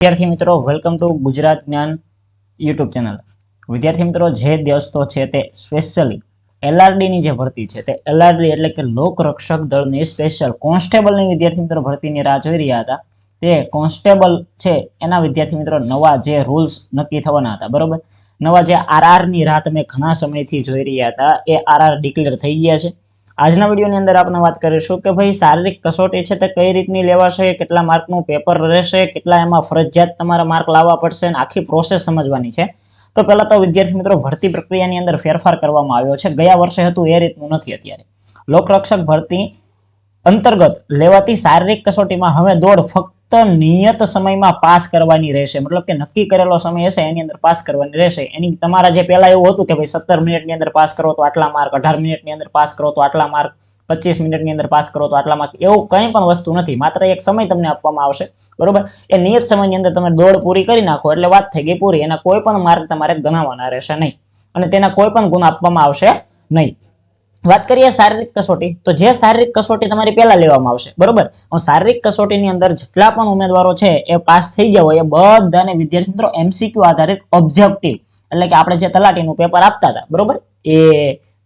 વિદ્યાર્થી મિત્રો welcome to Gujarat જ્ઞાન યુટ્યુબ ચેનલ વિદ્યાર્થી મિત્રો, જે દોસ્તો છે તે સ્પેશિયલી એલઆરડીની જે ભરતી છે, તે એલઆરડી એટલે કે લોકરક્ષક દળની સ્પેશિયલ કોન્સ્ટેબલની વિદ્યાર્થી મિત્રો ભરતીની રાહ જોઈ રહ્યા હતા. તે કોન્સ્ટેબલ છે, એના વિદ્યાર્થી મિત્રો નવા જે રૂલ્સ નક્કી થવાના હતા, બરોબર? નવા જે આરઆરની રાહ તમે ઘણા સમયથી જોઈ રહ્યા હતા, એ આરઆર ડિક્લેર થઈ ગયા છે. આજના વિડીયોની અંદર આપણે વાત કરીશું કે ભાઈ શારીરિક કસોટી છે તે કઈ રીતની લેવાશે, કેટલા માર્કનું પેપર રહેશે, કેટલા એમાં ફરજિયાત તમારા માર્ક લાવવા પડશે અને આખી પ્રોસેસ સમજવાની છે. તો પહેલાં તો વિદ્યાર્થી મિત્રો ભરતી પ્રક્રિયાની અંદર ફેરફાર કરવામાં આવ્યો છે. ગયા વર્ષે હતું એ રીતનું નથી અત્યારે. લોકરક્ષક ભરતી અંતર્ગત લેવાતી શારીરિક કસોટીમાં હવે દોડ ફક્ત નિયત સમયમાં પાસ કરવાની રહેશે. મતલબ કે નક્કી કરેલો સમય હશે, એની અંદર પાસ કરવાની રહેશે. એની તમારા જે પહેલા એવું હતું કે ભાઈ સત્તર મિનિટની અંદર પાસ કરો તો આટલા માર્ક, અઢાર મિનિટની અંદર પાસ કરો તો આટલા માર્ક, પચીસ મિનિટની અંદર પાસ કરો તો આટલા માર્ક, એવું કંઈ પણ વસ્તુ નથી. માત્ર એક સમય તમને આપવામાં આવશે. બરોબર? એ નિયત સમયની અંદર તમે દોડ પૂરી કરી નાખો એટલે વાત થઈ ગઈ પૂરી. એના કોઈ પણ માર્ક તમારે ગણાવવાના રહેશે નહીં. અને તેના કોઈ પણ ગુણ આપવામાં આવશે નહીં. વાત કરીએ શારીરિક કસોટી, તો જે શારીરિક કસોટી તમારી પહેલા લેવામાં આવશે, બરોબર? શારીરિક કસોટીની અંદર જેટલા પણ ઉમેદવારો છે, એ પાસ થઈ ગયા હોય એ બધાને વિદ્યાર્થી મિત્રો એમસીક્યુ આધારિત ઓબ્જેક્ટિવ એટલે કે આપણે જે તલાટીનું પેપર આપતા હતા, બરોબર? એ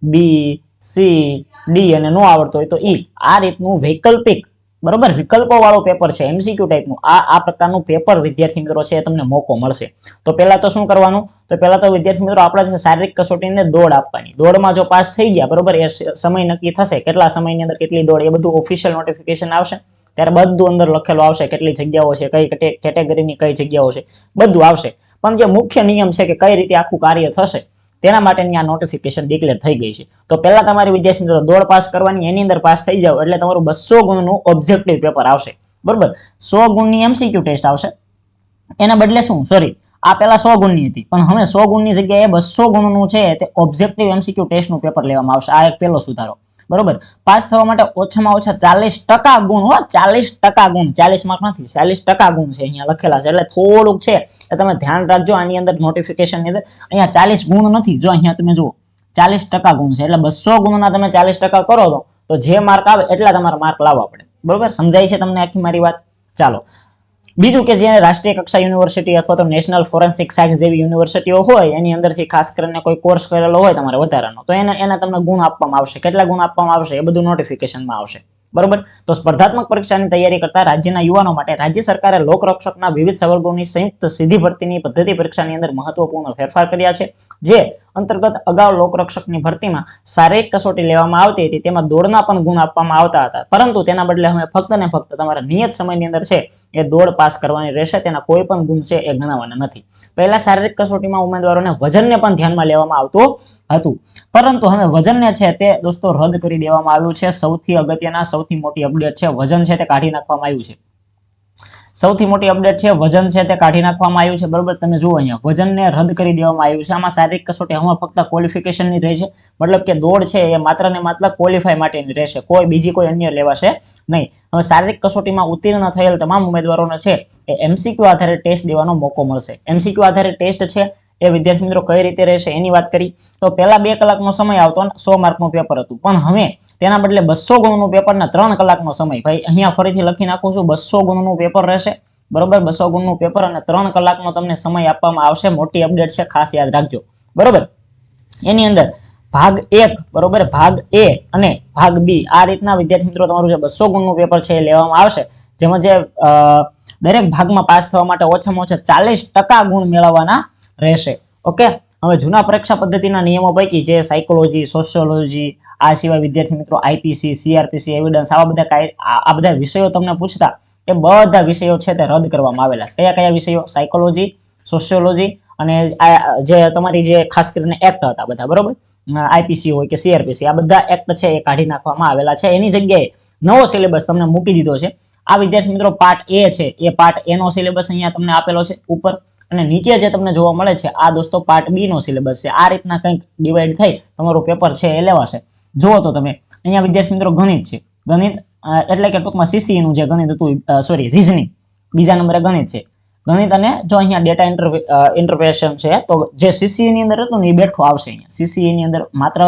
બી સી ડી અને નો આવડતો હોય તો ઈ આ રીતનું વૈકલ્પિક બરોબર? વિકલ્પો વાળો પેપર છે એમસીક્યુ ટાઈપનું આ આ પ્રકારનું પેપર વિદ્યાર્થી મિત્રો છે એ તમને મોકો મળશે. તો પહેલા તો શું કરવાનું? તો પહેલા તો વિદ્યાર્થી મિત્રો આપણે શારીરિક કસોટીને દોડ આપવાની. દોડમાં જો પાસ થઈ ગયા, બરોબર? એ સમય નક્કી થશે. કેટલા સમયની અંદર કેટલી દોડ? એ બધું ઓફિશિયલ નોટિફિકેશન આવશે. ત્યારે બધું અંદર લખેલું આવશે કેટલી જગ્યાઓ છે, કઈ કેટે- કેટેગરીની કઈ જગ્યાઓ છે, બધું આવશે. પણ જે મુખ્ય નિયમ છે કે કઈ રીતે આખું કાર્ય થશે તેના માટેની આ નોટિફિકેશન ડિક્લેર થઈ ગઈ છે. તો પહેલા તમારી વિદ્યાર્થી મિત્રો દોડ પાસ કરવાની, એની અંદર પાસ થઈ જાવ એટલે તમારું બસો ગુણનું ઓબ્જેક્ટિવ પેપર આવશે. બરોબર? સો ગુણની એમસીક્યુ ટેસ્ટ આવશે. એના બદલે શું? સોરી આ પહેલા સો ગુણની હતી. પણ હવે સો ગુણની જગ્યાએ બસો ગુણનું છે, તે ઓબ્જેક્ટિવ એમસીક્યુ ટેસ્ટનું પેપર લેવામાં આવશે. આ એક પહેલો સુધારો. બરોબર? પાસ થવા માટે ઓછામાં ઓછા ચાલીસ ટકા ગુણ હો, ચાલીસ ટકા ગુણ. ચાલીસ માર્ક નથી, ચાલીસ ટકા ગુણ છે અહીંયા લખેલા છે. એટલે થોડુંક છે એ તમે ધ્યાન રાખજો આની અંદર નોટિફિકેશનની અંદર. અહીંયા ચાલીસ ગુણ નથી, જો અહીંયા તમે જુઓ, ચાલીસ ટકા ગુણ છે. એટલે બસો ગુણના તમે ચાલીસ ટકા કરો તો તો જે માર્ક આવે એટલા તમારે માર્ક લાવવા પડે. બરોબર? સમજાય છે તમને આખી મારી વાત? ચાલો. બીજું કે જે રાષ્ટ્રીય કક્ષા યુનિવર્સિટી અથવા તો નેશનલ ફોરેન્સિક સાયન્સ જેવી યુનિવર્સિટીઓ હોય, એની અંદરથી ખાસ કરીને કોઈ કોર્સ કરેલો હોય તમારે વધારાનો, તો એને એને તમને ગુણ આપવામાં આવશે. કેટલા ગુણ આપવામાં આવશે એ બધું નોટિફિકેશનમાં આવશે. બરોબર? તો સ્પર્ધાત્મક પરીક્ષાની તૈયારી કરતા રાજ્યના યુવાનો માટે રાજ્ય સરકારે લોકરક્ષકના વિવિધ સવર્ગોની સંયુક્ત સીધી ભરતીની પદ્ધતિ પરીક્ષાની અંદર મહત્વપૂર્ણ ફેરફાર કર્યા છે, જે અંતર્ગત અગાઉ લોકરક્ષકની ભરતીમાં શારીરિક કસોટી લેવામાં આવતી હતી, તેમાં દોડના પણ ગુણ આપવામાં આવતા હતા. પરંતુ તેના બદલે હવે ફક્ત ને ફક્ત તમારા નિયત સમયની અંદર છે, એ દોડ પાસ કરવાની રહેશે, તેના કોઈ પણ ગુણ છે, એ ગણાવવાના નથી. પહેલા શારીરિક કસોટીમાં ઉમેદવારોને વજનને પણ ધ્યાનમાં લેવામાં આવતું હતું. પરંતુ હવે વજનને છે તે દોસ્તો રદ કરી દેવામાં આવ્યું છે. સૌથી અગત્યના, સૌથી મોટી અપડેટ છે વજન છે તે કાઢી નાખવામાં આવ્યું છે. સૌથી મોટી અપડેટ છે વજન છે તે કાઢી નાખવામાં આવ્યું છે. બરોબર, તમે જુઓ અહીંયા. વજનને રદ કરી દેવામાં આવ્યું છે. આમાં શારીરિક કસોટી હમણાં ફક્ત ક્વોલિફિકેશનની રહેશે મતલબ કે દોડ છે એ માત્ર ને માત્ર ક્વોલિફાય માટેની રહેશે. કોઈ બીજી કોઈ અન્ય લેવાશે નહીં. હવે શારીરિક કસોટીમાં ઉત્તીર્ણ થયેલ તમામ ઉમેદવારોને છે એ એમસીક્યુ આધારે ટેસ્ટ દેવાનો મોકો મળશે. એમસીક્યુ આધારે ટેસ્ટ છે એ વિદ્યાર્થી મિત્રો કઈ રીતે રહેશે એની વાત કરી. તો પહેલા બે કલાકનો સમય આવતો સો માર્કનું પેપર હતું. પણ હવે તેના બદલે બસો ગુણનું પેપર ને ત્રણ કલાકનો સમય. ભાઈ, અહીંયા ફરીથી લખી નાખું છું, બસો ગુણનું પેપર રહેશે. બરોબર? બસો ગુણનું પેપર અને ત્રણ કલાકનો તમને સમય આપવામાં આવશે. મોટી અપડેટ છે, ખાસ યાદ રાખજો. બરોબર? એની અંદર ભાગ એક, બરોબર? ભાગ એ અને ભાગ બી, આ રીતના વિદ્યાર્થી મિત્રો તમારું જે બસો ગુણનું પેપર છે એ લેવામાં આવશે. જેમાં જે દરેક ભાગમાં પાસ થવા માટે ઓછામાં ઓછા ચાલીસ ટકા ગુણ મેળવવાના રહેશે. ઓકે હવે જૂના પરીક્ષા પદ્ધતિના નિયમો પૈકી જે સાયકોલોજી સોશિયોલોજી આ સિવાય વિદ્યાર્થી મિત્રો આઈપીસી સીઆરપીસી એવિડન્સ આવા બધા આ બધા વિષયો તમને પૂછતા એ બધા વિષયો છે તે રદ કરવામાં આવેલા છે. કયા કયા વિષયો? સાયકોલોજી સોશિયોલોજી અને જે તમારી જે ખાસ કરીને એક્ટ હતા બધા, બરોબર? આઈપીસી હોય કે સીઆરપીસી આ બધા એક્ટ છે એ કાઢી નાખવામાં આવેલા છે. એની જગ્યાએ નવો સિલેબસ તમને મૂકી દીધો છે. આ વિદ્યાર્થી મિત્રો પાર્ટ એ છે. એ પાર્ટ એનો સિલેબસ અહીંયા તમને આપેલો છે. ઉપર અને નીચે જે તમને જોવા મળે છે, આ દોસ્તો પાર્ટ બી નો સિલેબસ છે. આ રીતના કંઈક ડિવાઈડ થઈ, તમારું પેપર છે એ લેવાશે. જુઓ તો તમે, અહીંયા વિદ્યાર્થી મિત્રો ગણિત છે. ગણિત એટલે કે ટૂંકમાં સીસીનું જે ગણિત હતું સોરી રીઝનિંગ બીજા નંબરે ગણિત છે. ગણિત અને જો અહીંયા ડેટા ઇન્ટરપ્રેશન છે, તો જે CCE ની અંદર હતું ને, એ બેઠું આવશે અહીંયા. CCE ની અંદર માત્ર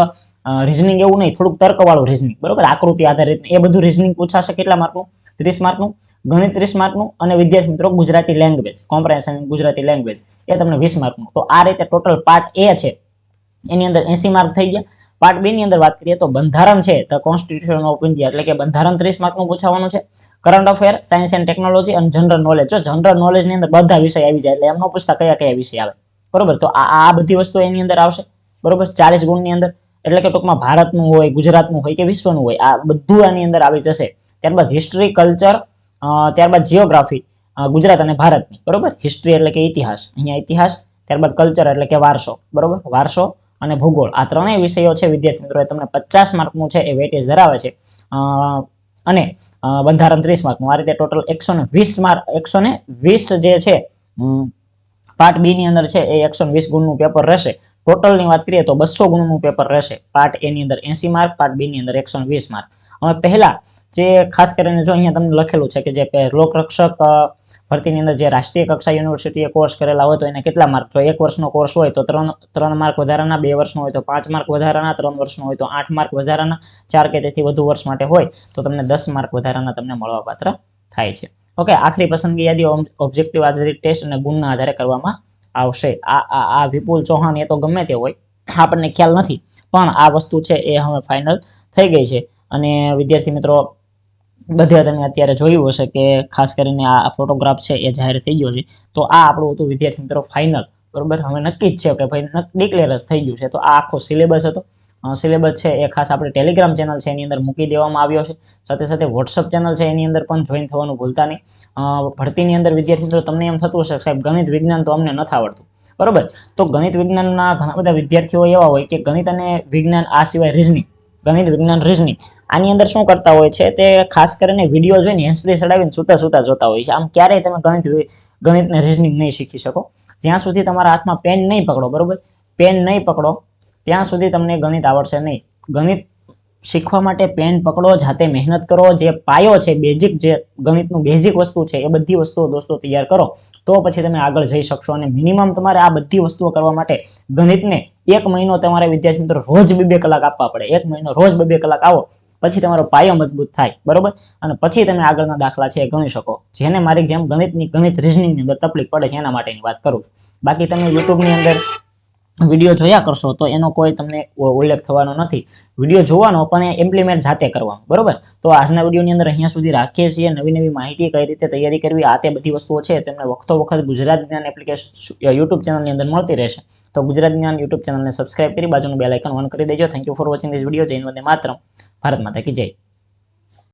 રીઝનિંગ એવું નહીં, થોડુંક તર્કવાળું રીઝનિંગ બરોબર? આકૃતિ આધારિત એ બધું રીઝનિંગ પૂછાશે કેટલા માર્કનું ત્રીસ માર્કનું, ગણિત ત્રીસ માર્કનું અને વિદ્યાર્થી મિત્રો Gujarati language comprehension Gujarati language એ તમને વીસ માર્કનું. તો આ રીતે ટોટલ પાર્ટ એ છે. એની અંદર એસી માર્ક થઈ ગયા. પાર્ટ બે ની અંદર વાત કરીએ તો બંધારણ છે. ધ કોન્સ્ટિટ્યુશન ઓફ ઇન્ડિયા એટલે કે બંધારણ ત્રીસ માર્કનું પૂછાવાનું છે. Current affair science and technology અને જનરલ નોલેજ જો જનરલ નોલેજની અંદર બધા વિષય આવી જાય એટલે એમનો પૂછતા કયા કયા વિષય આવે. બરોબર? તો આ આ બધી વસ્તુ એની અંદર આવશે. બરોબર? ચાલીસ ગુણની અંદર. એટલે કે ટૂંકમાં ભારતનું હોય, ગુજરાતનું હોય કે વિશ્વનું હોય, આ બધું આની અંદર આવી જશે. ત્યારબાદ હિસ્ટ્રી કલ્ચર ત્યારબાદ જીઓગ્રાફી ગુજરાત અને ભારતની બરોબર? હિસ્ટ્રી એટલે કે ઇતિહાસ. અહીંયા ઇતિહાસ, ત્યારબાદ કલ્ચર એટલે કે વારસો, બરોબર? વારસો અને ભૂગોળ. આ ત્રણેય વિષયો છે, વિદ્યાર્થી મિત્રો તમને પચાસ માર્કનું છે, એ વેટેજ ધરાવે છે. અને બંધારણ ત્રીસ માર્કનું. આ રીતે ટોટલ એકસો ને વીસ માર્ક, એકસો ને વીસ જે છે પાર્ટ બી ની અંદર છે, એ એકસો વીસ ગુણનું પેપર રહેશે. ટોટલની વાત કરીએ તો બસો ગુણનું પેપર રહેશે. પાર્ટ એ ની અંદર એસી માર્ક પાર્ટ બી ની અંદર એકસો વીસ માર્ક. હવે પહેલા જે ખાસ કરીને જો અહીંયા તમને લખેલું છે કે જે લોકરક્ષક ભરતીની અંદર જે રાષ્ટ્રીય કક્ષા યુનિવર્સિટીએ કોર્સ કરેલા હોય તો એને કેટલા માર્ક જો એક વર્ષનો કોર્સ હોય તો ત્રણ ત્રણ માર્ક વધારાના, બે વર્ષનો હોય તો પાંચ માર્ક વધારાના, ત્રણ વર્ષનો હોય તો આઠ માર્ક વધારાના, ચાર કે તેથી વધુ વર્ષ માટે હોય તો તમને દસ માર્ક વધારાના તમને મળવાપાત્ર થાય છે. ઓકે આખરી પસંદગી યાદી ઓબ્જેક્ટિવ આધારિત ટેસ્ટ અને ગુણના આધારે કરવામાં આવશે. આ આ વિપુલ ચૌહાણ એ તો ગમે તે હોય, આપણને ખ્યાલ નથી, પણ આ વસ્તુ છે એ હવે ફાઇનલ થઈ ગઈ છે. અને વિદ્યાર્થી મિત્રો બધે તમે અત્યારે જોયું હશે કે ખાસ કરીને આ ફોટોગ્રાફ છે એ જાહેર થઈ ગયો છે. તો આ આપણું હતું વિદ્યાર્થી મિત્રો ફાઇનલ બરોબર? હવે નક્કી જ છે કે ભાઈ ડિક્લેર જ થઈ ગયું છે. તો આ આખો સિલેબસ હતો. સિલેબસ છે એ ખાસ આપણે ટેલિગ્રામ ચેનલ છે એની અંદર મૂકી દેવામાં આવ્યો છે. સાથે સાથે વોટ્સઅપ ચેનલ છે એની અંદર પણ જોઈન થવાનું ભૂલતા નહીં. ભરતીની અંદર વિદ્યાર્થી મિત્રો તમને એમ થતું હશે સાહેબ ગણિત વિજ્ઞાન તો અમને નથી આવડતું. બરોબર? તો ગણિત વિજ્ઞાનના ઘણા બધા વિદ્યાર્થીઓ એવા હોય કે ગણિત અને વિજ્ઞાન આ સિવાય રિઝનિંગ ગણિત વિજ્ઞાન રીઝનિંગ આની અંદર શું કરતા હોય છે તે ખાસ કરીને વીડિયો જોઈને હેન્સપ્રી ચડાવીને સૂતા સૂતા જોતા હોય છે. આમ ક્યારેય તમે ગણિત ગણિતને રીઝનિંગ નહીં શીખી શકો. જ્યાં સુધી તમારા હાથમાં પેન નહીં પકડો, બરોબર? પેન નહીં પકડો, ત્યાં સુધી તમને ગણિત આવડશે નહીં. ગણિત શીખવા માટે પેન પકડો, જાતે મહેનત કરો, જે પાયો છે બેઝિક જે ગણિતનું બેઝિક વસ્તુ છે, એ બધી વસ્તુઓ દોસ્તો તૈયાર કરો. તો પછી તમે આગળ જઈ શકશો અને મિનિમમ તમારે આ બધી વસ્તુઓ કરવા માટે ગણિતને એક મહિનો તમારે વિદ્યાર્થી મિત્રો રોજ બે બે કલાક આપવા પડે. એક મહિનો રોજ બે બે કલાક આવો, પછી તમારો પાયો મજબૂત થાય. બરોબર? અને પછી તમે આગળના દાખલા છે ગણી શકો. જેને મારી જેમ ગણિતની ગણિત રિઝનિંગની અંદર તકલીફ પડે છે એના માટેની વાત કરું બાકી તમે યુટ્યુબની અંદર વીડિયો જોયા કરશો તો એનો કોઈ તમને ઉલ્લેખ થવાનો નથી. વીડિયો જોવાનો પણ ઇમ્પ્લિમેન્ટ જાતે કરવાનો, બરોબર? તો આજના વિડીયોની અંદર અહીંયા સુધી રાખીએ છીએ. નવી નવી માહિતી કઈ રીતે તૈયારી કરવી, આ તે બધી વસ્તુઓ છે, તેમને વખતો વખત ગુજરાત જ્ઞાન એપ્લિકેશન યુટ્યુબ ચેનલની અંદર મળતી રહેશે. તો ગુજરાત જ્ઞાન યુટ્યુબ ચેનલને સબસ્ક્રાઇબ કરી, બાજુનું બેલ ઓન કરી દેજો. Thank you for watching this video Jain વંદે માત્ર ભારત માતા કી જય.